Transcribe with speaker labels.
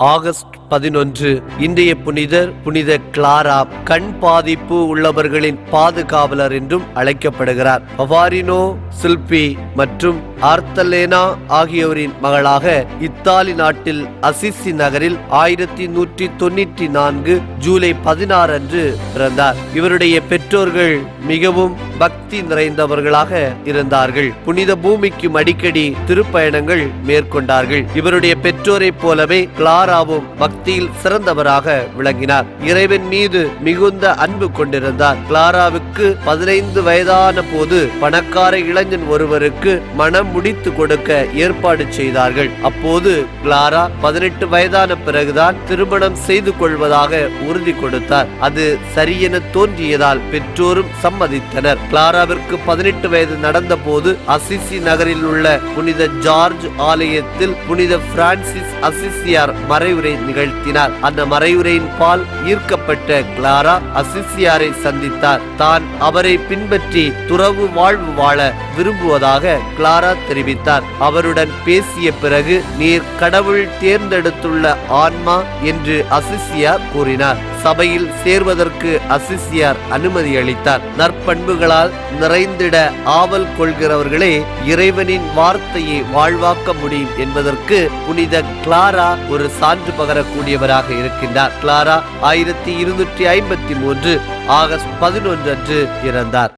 Speaker 1: August பதினொன்று இன்றைய புனிதர் புனித கிளாரா கண் பாதிப்பு உள்ளவர்களின் பாதுகாவலர் என்றும் அழைக்கப்படுகிறார். பவாரினோ சில்பி மற்றும் ஆர்த்தலேனா ஆகியோரின் மகளாக இத்தாலி நாட்டில் அசிசி நகரில் ஆயிரத்தி நூற்றி தொன்னூற்றி நான்கு ஜூலை பதினாறு அன்று பிறந்தார். இவருடைய பெற்றோர்கள் மிகவும் பக்தி நிறைந்தவர்களாக இருந்தார்கள். புனித பூமிக்கும் அடிக்கடி திருப்பயணங்கள் மேற்கொண்டார்கள். இவருடைய பெற்றோரைப் போலவே கிளாராவும் பக்தியில் சிறந்தவராக விளங்கினார். இறைவன் மீது மிகுந்த அன்பு கொண்டிருந்தார். கிளாராவுக்கு பதினைந்து வயதான போது பணக்கார இளைஞன் ஒருவருக்கு மனம் முடித்து கொடுக்க ஏற்பாடு செய்தார்கள். அப்போது கிளாரா பதினெட்டு வயதான பிறகுதான் திருமணம் செய்து கொள்வதாக உறுதி கொடுத்தார். அது சரியென தோன்றியதால் பெற்றோரும் சம்மதித்தனர். கிளாராவிற்கு பதினெட்டு வயது நடந்த போது அசிசி நகரில் உள்ள புனித ஜார்ஜ் ஆலயத்தில் புனித பிரான்சிஸ் அசிசியார் மறைவுரை நிகழ்த்தினார். அந்த மறைவுரையின் பால் ஈர்க்கப்பட்ட கிளாரா அசிசியாரை சந்தித்தார். தான் அவரை பின்பற்றி துறவு வாழ்வு வாழ விரும்புவதாக கிளாரா தெரிவித்தார். அவருடன் பேசிய பிறகு நீர் கடவுள் தேர்ந்தெடுத்துள்ள ஆன்மா என்று அசிசியார் கூறினார். சபையில் சேர்வதற்கு அசிசியார் அனுமதி அளித்தார். நற்பண்புகளால் நிறைந்திட ஆவல் கொள்கிறவர்களே இறைவனின் வார்த்தையை வாழ்வாக்க முடியும் என்பதற்கு புனித கிளாரா ஒரு சான்று பகரக்கூடியவராக இருக்கின்றார். கிளாரா ஆயிரத்தி இருநூற்றி ஐம்பத்தி மூன்று ஆகஸ்ட் பதினொன்று அன்று இறந்தார்.